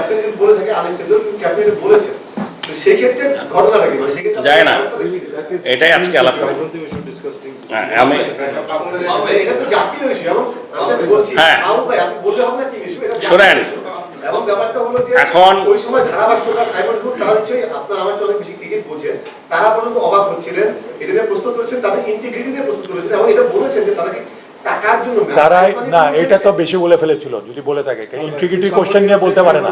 Captain বলে থাকে Alex captain বলেছেন তো সেই ক্ষেত্রে ঘটনাটা কি মানে সেক্ষেত্রে যায় না। এটাই আজকে আলাপ হ্যাঁ, আমি এটা তো জাতীয় ইস্যু এবং হ্যাঁ। মাহবুব ভাই আপনি বললে হবে না কি ইস্যু এটা জাতীয় শোনেন। ব্যাপারটা হলো এখন- ওই সময় ধারাভাষ্যকার সাইমন গ্রুপ তারা নিশ্চয়ই আপনার আমার বেশি ক্রিকেট বোঝেন তারা পর্যন্ত অবাক হচ্ছিলেন এটা নিয়ে প্রস্তুত করেছেন তাদের ইন্টিগ্রিটি নিয়ে এবং তারা না, তারাই না এটা তো বেশি বলে ফেলেছিল যদি বলে থাকে। ইন্টিগ্রিটি কোশ্চেন নিয়ে বলতে পারে না।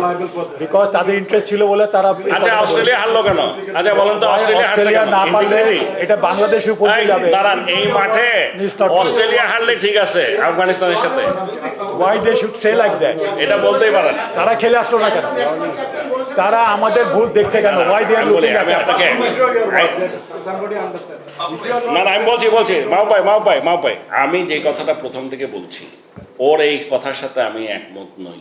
বিকজ তাদের ইন্টারেস্ট ছিল বলে তারা আচ্ছা অস্ট্রেলিয়া হারলো কেন? আচ্ছা বলেন তো অস্ট্রেলিয়া হারছে অস্ট্রেলিয়া না পারলে এটা বাংলাদেশের উপর যাবে। দাঁড়ান এই মাঠে অস্ট্রেলিয়া হারলে ঠিক আছে আফগানিস্তানের সাথে। Why they should say like that এটা বলতেই পারেন তারা খেলে আসলো না কেন? তারা আমাদের ভুল দেখছে কেন? ওয়াই দে আর আমি লুকিং আমি অ্যাট আপনাকে না না আমি বলছি বলছি। মাও ভাই মাও ভাই মাও ভাই। আমি যে কথাটা প্রথম থেকে বলছি ওর এই কথার সাথে আমি একমত নই।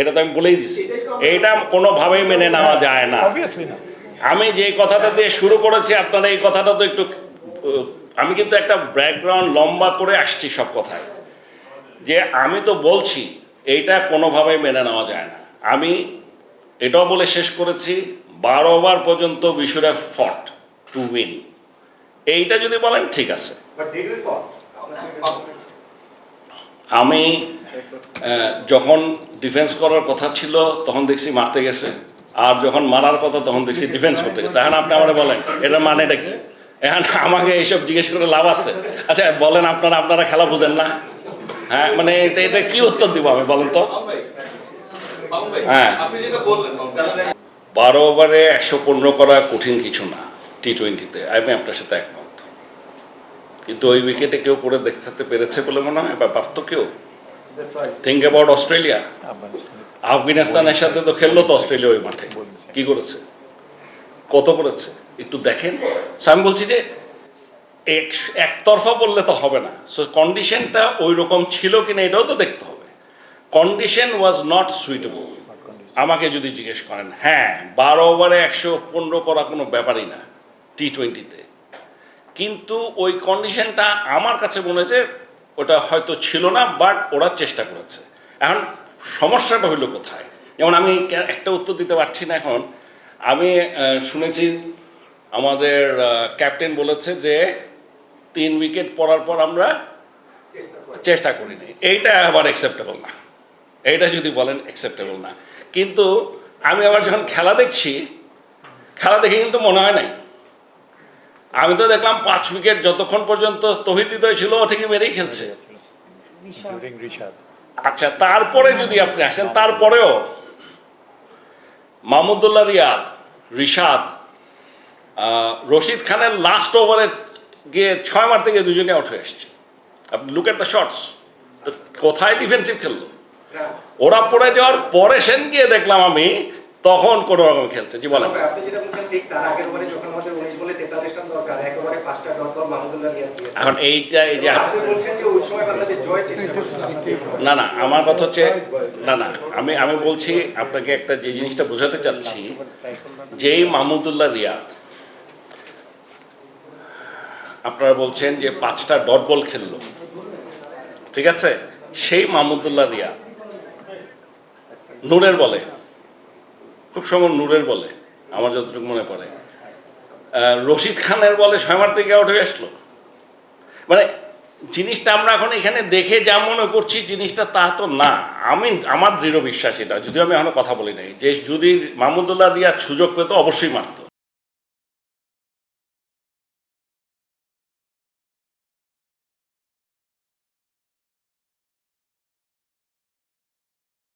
এটা তো আমি বলেই দিছি। এইটা কোনোভাবেই মেনে নেওয়া যায় না। আমি যে কথাটা দিয়ে শুরু করেছি আপনারা এই কথাটা তো একটু আমি কিন্তু একটা ব্যাকগ্রাউন্ড লম্বা করে আসছি সব কথায়। যে আমি তো বলছি এইটা কোনোভাবেই মেনে নেওয়া যায় না। আমি এটাও বলে শেষ করেছি বারো ওভার পর্যন্ত বিশুরা ফট টু উইন এইটা যদি বলেন ঠিক আছে? আমি যখন ডিফেন্স করার কথা ছিল তখন দেখছি মারতে গেছে। আর যখন মারার কথা তখন দেখছি ডিফেন্স করতে গেছে। এখন আপনি আমার বলেন এটা মানেটা কি? এখন আমাকে এইসব জিজ্ঞেস করে লাভ আছে। আচ্ছা বলেন আপনারা আপনারা খেলা বুঝেন না। হ্যাঁ মানে এটা এটা কি উত্তর দিব আমি বলেন তো? হ্যাঁ। বারো ওভারে একশো পনেরো করা কঠিন কিছু না টি টোয়েন্টিতে আমি আপনার সাথে একমত। কিন্তু ওই উইকেটে কেউ করে দেখতে পেরেছে বলে মনে হয়? বা পারত কেউ। থিঙ্ক অ্যাবাউট অস্ট্রেলিয়া আফগানিস্তানের সাথে তো খেললো তো অস্ট্রেলিয়া ওই মাঠে। কি করেছে? কত করেছে? একটু দেখেন। আমি বলছি যে, এক, একতরফা বললে তো হবে না। সো কন্ডিশনটা ওই রকম ছিল কিনা এটাও তো দেখতে কন্ডিশন ওয়াজ নট সুইটেবল আমাকে যদি জিজ্ঞেস করেন হ্যাঁ বারো ওভারে একশো পনেরো করা কোনো ব্যাপারই না টি টোয়েন্টিতে কিন্তু ওই কন্ডিশনটা আমার কাছে মনে হয়েছে ওটা হয়তো ছিল না বাট ওরা চেষ্টা করেছে। এখন সমস্যাটা হইল কোথায়? যেমন আমি একটা উত্তর দিতে পারছি না এখন। আমি শুনেছি আমাদের ক্যাপ্টেন বলেছে যে তিন উইকেট পড়ার পর আমরা চেষ্টা করিনি। এইটা আবার অ্যাকসেপ্টেবল না। এইটা যদি বলেন অ্যাকসেপ্টেবল না। কিন্তু আমি আবার যখন খেলা দেখছি খেলা দেখে কিন্তু মনে হয় নাই। আমি তো দেখলাম পাঁচ উইকেট যতক্ষণ পর্যন্ত তহিদ হৃদয় ছিল ও ঠিকই মেরেই খেলছে। আচ্ছা তারপরে যদি আপনি আসেন তারপরেও মাহমুদুল্লাহ রিয়াদ রিশাদ রশিদ খানের লাস্ট ওভারে গিয়ে ছয় মারতে গিয়ে দুজনে আউট হয়ে এসছে। আপনি লুক এট দ্য শর্টস তো কোথায় ডিফেন্সিভ খেললো? ওরা পড়ে যাওয়ার পরে সেন গিয়ে দেখলাম আমি তখন কোনো রকম খেলছে জি বলেন। এখন এইটা এই যে না না আমার কথা হচ্ছে না না আমি আমি বলছি আপনাকে একটা যে জিনিসটা বোঝাতে চাচ্ছি যেই মাহমুদুল্লাহ রিয়াদ আপনারা বলছেন যে পাঁচটা ডট বল খেললো। ঠিক আছে? সেই মাহমুদুল্লাহ রিয়াদ নূরের বলে। খুব সময় নূরের বলে, আমার যতটুকু মনে পড়ে। রশিদ খানের বলে ছয় মার থেকে হয়ে আসলো। মানে জিনিসটা আমরা এখন এখানে দেখে যা মনে করছি জিনিসটা তা তো না। আমি, আমার দৃঢ় বিশ্বাস এটা। যদিও আমি এখনও কথা বলি নাই। যে যদি মাহমুদুল্লাহ রিয়াদ সুযোগ পেত, অবশ্যই মারতো।